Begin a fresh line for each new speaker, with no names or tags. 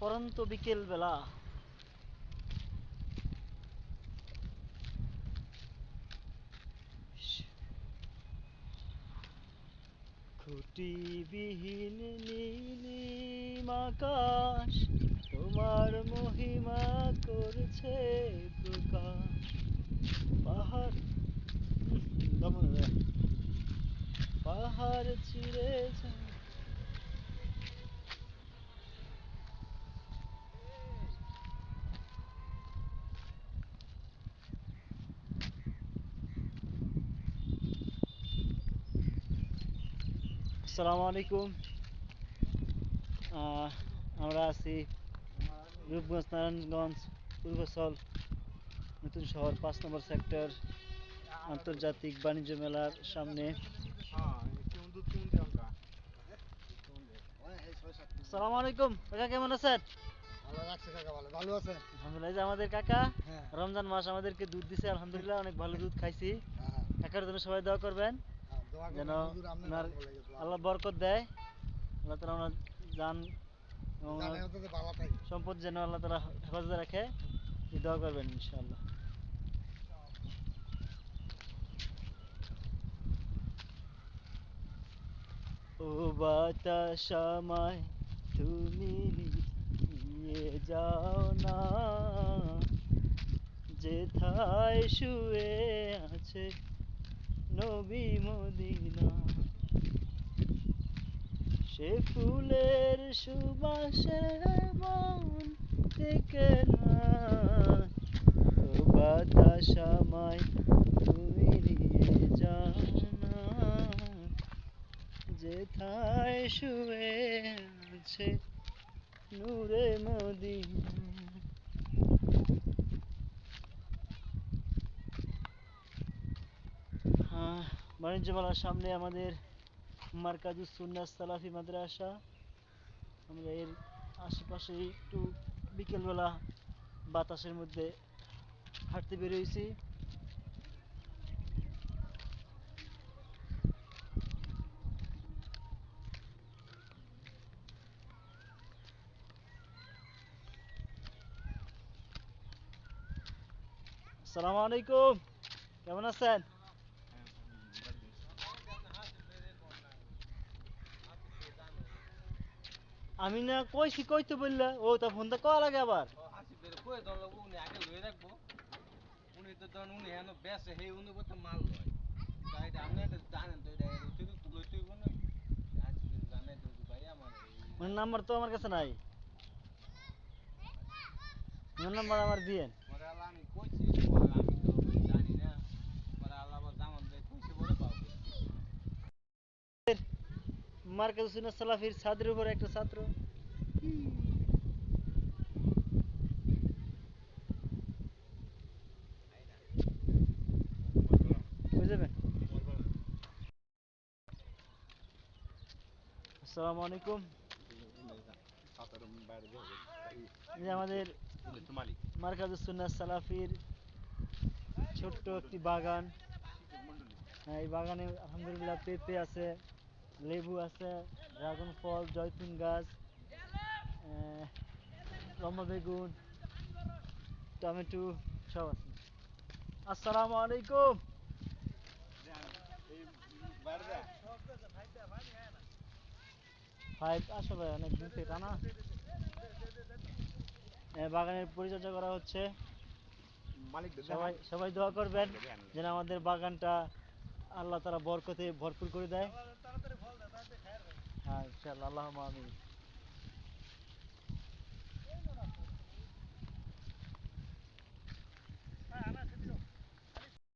পরন্ত বিকেল বেলা খুঁটিবিহীন নীলিম আকাশ তোমার মহিমা করছে প্রকাশ পাহাড়। পাহাড় যায় আসসালামু আলাইকুম। আমরা আছি রূপগঞ্জ নারায়ণগঞ্জ পূর্বস্থল নতুন শহর পাঁচ নম্বর সেক্টর আন্তর্জাতিক বাণিজ্য মেলার সামনে। আসসালামু আলাইকুম কাকা কেমন আছেন? আমাদের কাকা
হ্যাঁ।
রমজান মাস আমাদেরকে দুধ দিছে আলহামদুলিল্লাহ অনেক ভালো দুধ খাইছি।
হ্যাঁ,
কাকার জন্য সবাই
হ্যাঁ, দোয়া করবেন।
যেন ওনার আল্লাহ বরকত দেয় আল্লাহ তালা ওনার এবং
থাকে
সম্পদ যেন আল্লাহ তালা হেফাজতে রাখে দোয়া করবেন ইনশাআল্লাহ। ও বাতাস আমায় তুমি নিয়ে যাও না যেথায় শুয়ে আছে নবী মদিনা। সে ফুলের সুবাসে মন থেকে না। বাতাস আমায় তুমি নিয়ে যাও না যেথায় শুয়ে আছে নূরে মদিনা। বাণিজ্য মেলার সামনে আমাদের মার্কাজুস সুন্নাহ সালাফি মাদ্রাসা। আমরা এর আশেপাশে একটু বিকেলবেলা বাতাসের মধ্যে হাঁটতে বেরিয়েছি আসসালামু আলাইকুম। কেমন আছেন? আমি না কইছি কইতে বললা। ও তা ফোনটা কয়া লাগে আবার।
আসিফের কয়ে দল উনি আগে লয়ে রাখব। উনি তো উনি হেন বেসে হে উনি মাল লয়। তাই এটা আপনি এটা জানেন তো এটা অতিরিক্ত লইতে হইব না। আসিফের জানে তো ভাই আমার
মানে নাম্বার তো আমার কাছে নাই। আমার নাম্বার আমার দিয়েন
আমি কইছি আমি তো জানি না পরে আল্লাহ আবার জামান দেয় কইছে বলে পাবো
মার্কাজ সুন্নাহ সালাফির ছাদের উপর একটা ছাত্র। আসসালামু আলাইকুম। আমাদের মার্কাজ সুন্নাহ সালাফির ছোট্ট একটি বাগান। হ্যাঁ, এই বাগানে আলহামদুলিল্লাহ পেঁপে আছে। লেবু আছে ড্রাগন ফল জয়তুন গাছ আহ, রমা বেগুন টমেটো সব আছে। আসসালামু আলাইকুম। ফাইভ আসলে অনেক দিন থেকে এ, বাগানের পরিচর্যা করা হচ্ছে। সবাই সবাই দোয়া করবেন যেন আমাদের বাগানটা আল্লাহ তারা বরকতে ভরপুর করে দেয়। Ha inşallah Allah'ım amin. Ha anası bir